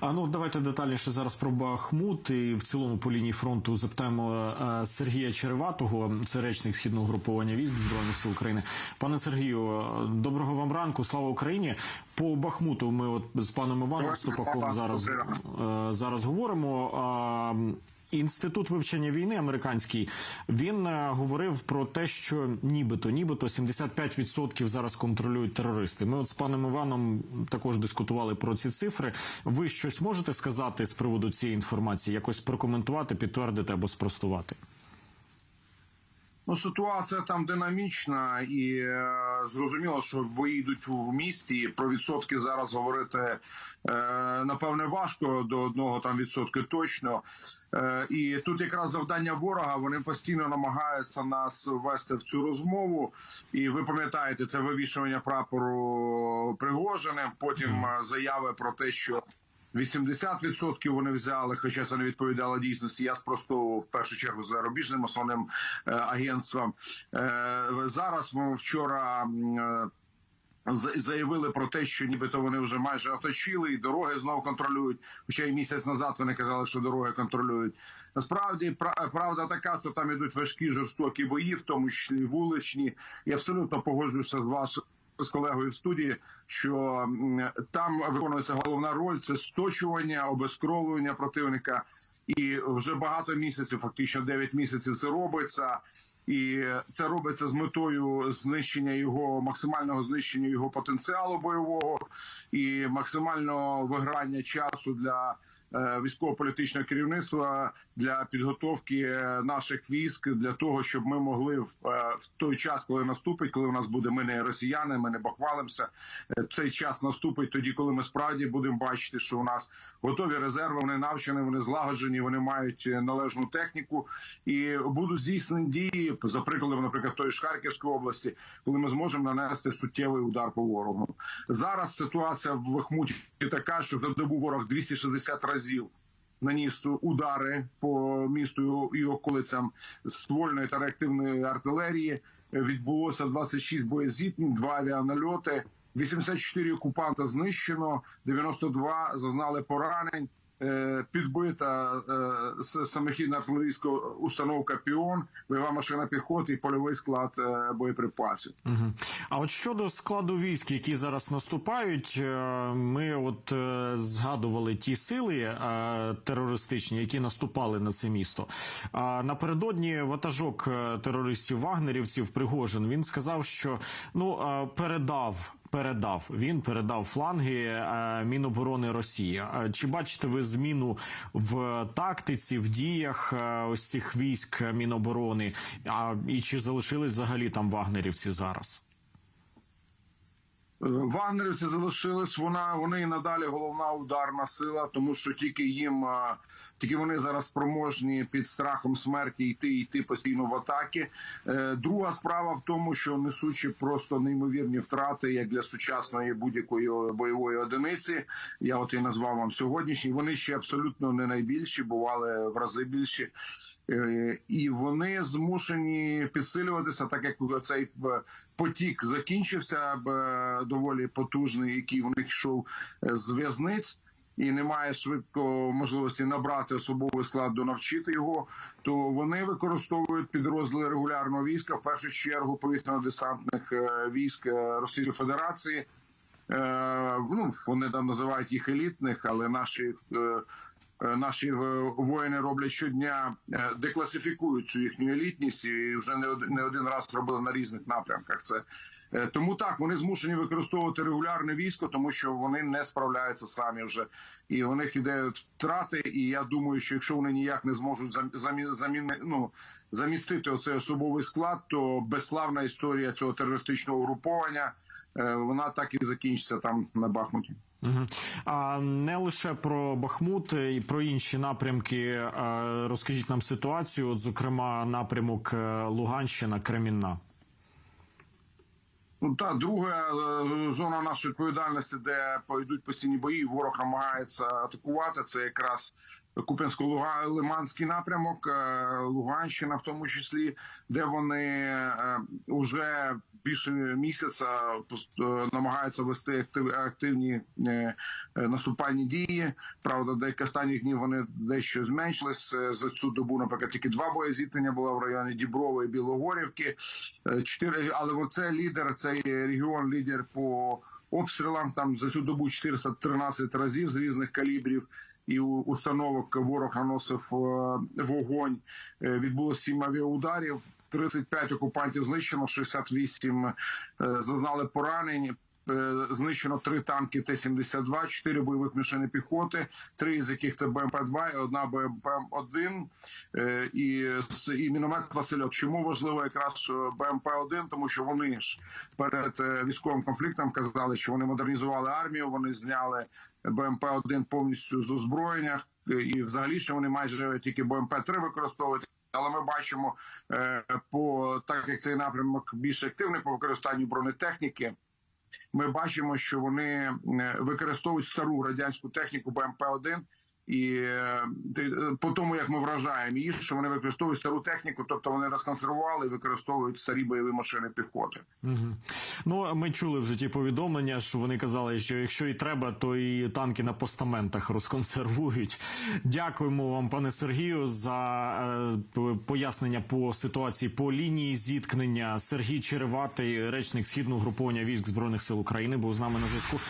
А ну давайте детальніше зараз про Бахмут і в цілому по лінії фронту запитаємо е, Сергія Череватого, це речник східного груповання військ збройних сил України. Пане Сергію, е, доброго вам ранку, слава Україні. По Бахмуту ми от з паном Іваном Ступаком зараз е, зараз говоримо. Інститут вивчення війни американський він е, говорив про те, що нібито, нібито 75% зараз контролюють терористи. Ми от з паном Іваном також дискутували про ці цифри. Ви щось можете сказати з приводу цієї інформації? Якось прокоментувати, підтвердити або спростувати? Ну, ситуація там динамічна і е, зрозуміло, що бої йдуть в місті. Про відсотки зараз говорити е, напевне важко до одного там відсотки точно. Е, і тут якраз завдання ворога. Вони постійно намагаються нас ввести в цю розмову. І ви пам'ятаєте, це вивішування прапору Пригожиним. Потім е, заяви про те, що 80% вони взяли, хоча це не відповідало дійсності. Я спростовував в першу чергу зарубіжним основним е, агентствам. Е, зараз ми вчора. е, Заявили про те, що нібито вони вже майже оточили і дороги знову контролюють. Хоча і місяць назад вони казали, що дороги контролюють. Насправді пра- правда така, що там ідуть важкі жорстокі бої, в тому числі вуличні. Я абсолютно погоджуюся з вас з колегою в студії, що там виконується головна роль це сточування, обезкровлення противника. І вже багато місяців, фактично 9 місяців, це робиться, і це робиться з метою знищення його максимального знищення його потенціалу бойового і максимального виграння часу для військово-політичного керівництва для підготовки е, наших військ для того, щоб ми могли в, е, в той час, коли наступить, коли у нас буде ми не росіяни, ми не бахвалимося. е, Цей час наступить тоді, коли ми справді будемо бачити, що у нас готові резерви, вони навчені, вони злагоджені, вони мають е, належну техніку і будуть здійснені дії за прикладом, наприклад, тої ж Харківської області, коли ми зможемо нанести суттєвий удар по ворогу. Зараз ситуація в Бахмуті така, що добу ворог 260 разів наніс удари по місту і околицям ствольної та реактивної артилерії. Відбулося 26 боєзітнів, два авіанальоти. 84 окупанта знищено, 92 зазнали поранень. Е, Підбита е, самохідна артилерійська установка Піон, бойова машина піхоти і польовий склад е, боєприпасів. Угу. А от щодо складу військ, які зараз наступають, ми от згадували ті сили терористичні, які наступали на це місто. А напередодні ватажок терористів вагнерівців Пригожин він сказав, що ну передав. Передав він передав фланги е, Міноборони Росії. Е, Чи бачите ви зміну в тактиці, в діях е, ось цих військ Міноборони? А і чи залишились взагалі там вагнерівці зараз? Вагнерівці залишились. Вона вони і надалі головна ударна сила, тому що тільки їм тільки вони зараз спроможні під страхом смерті йти йти постійно в атаки. Е, Друга справа в тому, що несучи просто неймовірні втрати, як для сучасної будь-якої бойової одиниці. Я от і назвав вам сьогоднішні. Вони ще абсолютно не найбільші, бували в рази більші. Е, і вони змушені підсилюватися, так як цей е, потік закінчився е, доволі потужний, який в них йшов з в'язниць. І немає швидко можливості набрати особовий склад до навчити його, то вони використовують підрозділи регулярного війська в першу чергу повітряно-десантних військ Російської Федерації. Ну вони там називають їх елітних, але наші наші е, воїни роблять щодня, е, декласифікують цю їхню елітність і вже не один, не один раз робили на різних напрямках. Це Е, тому так вони змушені використовувати регулярне військо, тому що вони не справляються самі вже, і у них іде втрати. І я думаю, що якщо вони ніяк не зможуть зам- замі, заміни, ну, замістити оцей особовий склад, то безславна історія цього терористичного угруповання е, вона так і закінчиться там на Бахмуті. А не лише про Бахмут і про інші напрямки. Розкажіть нам ситуацію, от, зокрема, напрямок е, Луганщина, Кремінна. Ну та друга е, зона нашої відповідальності, де пойдуть постійні бої, ворог намагається атакувати. Це якраз Куп'янсько-Лиманський напрямок, е, Луганщина, в тому числі, де вони вже більше місяця е, намагаються вести активні е, е, наступальні дії. Правда, деякі останніх днів вони дещо зменшились. Е, За цю добу, наприклад, тільки два боєзіткнення було в районі Діброви і Білогорівки. Е, Чотири, але оце лідер, цей регіон лідер по обстрілам. Там за цю добу 413 разів з різних калібрів і установок ворог наносив е, вогонь. Е, Відбулося сім авіаударів. 35 окупантів знищено, 68 е, зазнали поранень. Е, Знищено три танки Т-72, чотири бойових машини піхоти, три з яких це БМП-2 і одна БМП-1 е, і, і міномет Васильок. Чому важливо якраз е, БМП-1? Тому що вони ж перед е, військовим конфліктом казали, що вони модернізували армію, вони зняли БМП-1 повністю з озброєння, і взагалі що вони майже тільки БМП-3 використовують. Але ми бачимо по так як цей напрямок більш активний по використанню бронетехніки. Ми бачимо, що вони е, використовують стару радянську техніку БМП-1, і е, по тому як ми вражаємо їх, що вони використовують стару техніку, тобто вони розконсервували і використовують старі бойові машини піхоти. Мгм. Ну, ми чули вже ті повідомлення, що вони казали, що якщо і треба, то і танки на постаментах розконсервують. Дякуємо вам, пане Сергію, за е, пояснення по ситуації по лінії зіткнення. Сергій Череватий, речник східного груповання військ збройних сил України, був з нами на зв'язку.